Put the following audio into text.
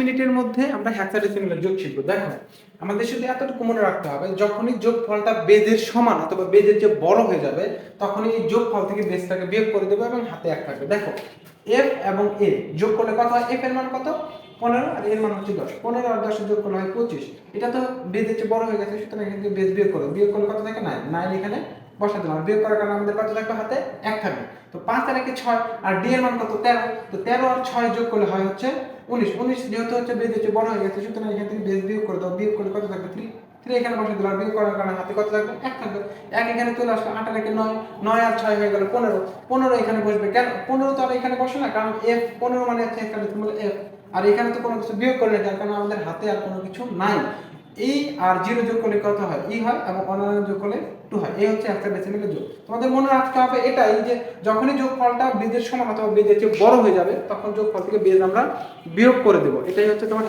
মিনিটের মধ্যে আমরা হ্যাক্সাডেসিমিল যোগ শিখব। দেখো, আমাদের শুধু এতটুকু মনে রাখতে হবে, যখনই যোগ ফলটা বেদের সমান অথবা বেদের যে বড় হয়ে যাবে, তখনই এই যোগ ফল থেকে বেজটাকে বিয়োগ করে দেবো এবং হাতে এক থাকবে দেখো এফ এবং এ যোগ করলে কত হয়? এফ এর মান কত? পনেরো আর এর মান হচ্ছে দশ। পনেরো আর দশের যোগ করলে হয় পঁচিশ। এটা তো বেজের চেয়ে বড় হয়ে গেছে, সুতরাং এখান বেজ বিয়োগ করো। বিয়োগ করলে কত থাকে? নাইন নাইন এখানে বসা দিলাম আর বিয়োগ করার কারণে আমাদের কত থাকবে? হাতে এক থাকবে। তো পাঁচ আর একে ছয়, আর ডি এর মান কত? তেরো। তো তেরো আর ছয় যোগ করলে হয় হচ্ছে উনিশ। উনিশ যেহেতু হচ্ছে বেজ হচ্ছে বড় হয়ে গেছে, সুতরাং এখান থেকে বেজ বিয়োগ করে দাও। বিয়োগ করলে কত থাকবে? থ্রি থ্রি এখানে বসে দিলাম। বিয়োগ করার কারণে হাতে কত থাকবে? এক থাকবে। এক এখানে চলে আসলো আট একে নয়। নয় আর ছয় হয়ে গেল পনেরো। পনেরো এখানে বসবে কেন? পনেরো তো আর এখানে বসে না, কারণ এফ পনেরো মানে হচ্ছে এখানে তোমার এফ এখানে তো কোনো কিছু বিয়োগ করলে যার কারণে আমাদের হাতে আর কোনো কিছু নাই। এই আর জিরো যোগ করলে কত হয়? ই হয় এবং অন্যান্য যোগ করলে টু হয়। এই হচ্ছে একটা ডেসিমেলের যোগ। তোমাদের মনে রাখতে হবে এটাই যে, যখনই যোগ ফলটা বেজের সমান অথবা বীজের চেয়ে বড় হয়ে যাবে, তখন যোগ ফল থেকে বেজ আমরা বিয়োগ করে দেবো। এটাই হচ্ছে তোমার